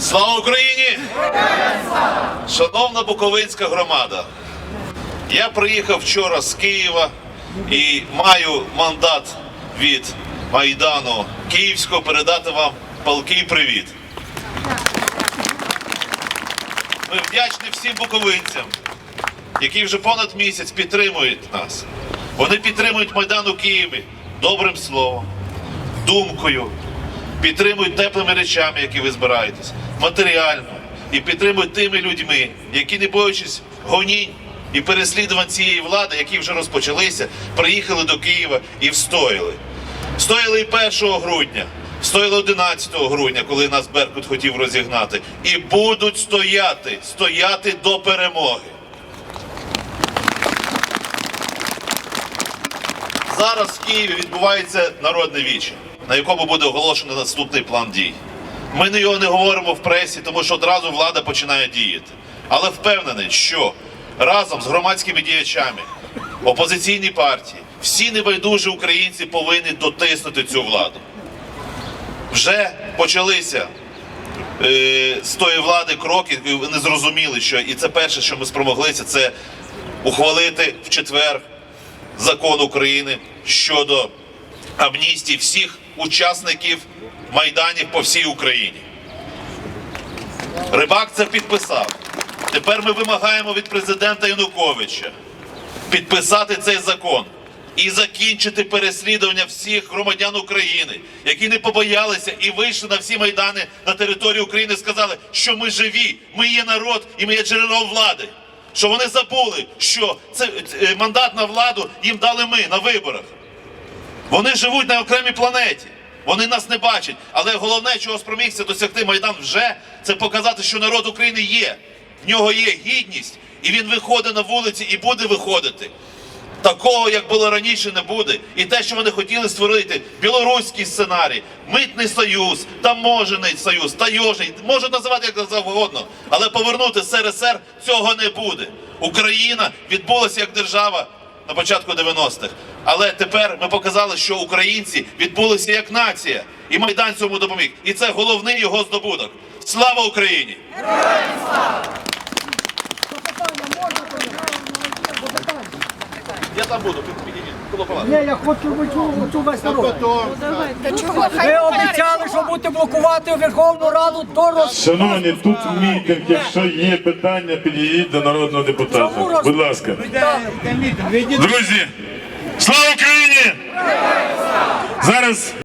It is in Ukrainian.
Слава Україні! Шановна Буковинська громада, я приїхав вчора з Києва і маю мандат від Майдану Київського передати вам палкий привіт. Ми вдячні всім буковинцям, які вже понад місяць підтримують нас. Вони підтримують Майдан у Києві добрим словом, думкою, підтримують теплими речами, які ви збираєтесь, матеріально, і підтримують тими людьми, які, не боючись гонінь і переслідувань цієї влади, які вже розпочалися, приїхали до Києва і встояли. Встояли і 1 грудня, встояли 11 грудня, коли нас Беркут хотів розігнати, і будуть стояти, стояти до перемоги. Зараз в Києві відбувається народне віче, на якому буде оголошено наступний план дій. Ми не його не говоримо в пресі, тому що одразу влада починає діяти. Але впевнений, що разом з громадськими діячами, опозиційні партії, всі небайдужі українці повинні дотиснути цю владу. Вже почалися е, з тої влади кроки, і вони зрозуміли, що і це перше, що ми спромоглися, це ухвалити в четвер закон України щодо амністії всіх учасників майданів по всій Україні. Рибак це підписав. Тепер ми вимагаємо від президента Януковича підписати цей закон і закінчити переслідування всіх громадян України, які не побоялися і вийшли на всі майдани на території України. Сказали, що ми живі, ми є народ і ми є джерелом влади. Що вони забули, що це е, мандат на владу їм дали ми на виборах. Вони живуть на окремій планеті. Вони нас не бачать. Але головне, чого спромігся досягти Майдан вже, це показати, що народ України є. В нього є гідність, і він виходить на вулиці і буде виходити. Такого, як було раніше, не буде. І те, що вони хотіли створити, білоруський сценарій, митний союз, таможений союз, тайожний, можуть називати як завгодно, але повернути СРСР цього не буде. Україна відбулася як держава на початку 90-х. Але тепер ми показали, що українці відбулися як нація, і Майдан цьому допоміг. І це головний його здобуток. Слава Україні! Я там буду, підійдіть, коло палати. Ні, я хочу цю весь народ. Чого? Ви обіцяли, що будете блокувати Верховну Раду до роз... Шановні, тут мітинг. Якщо є питання, підійдіть до народного депутата. Будь ласка. Друзі, слава Україні! Зараз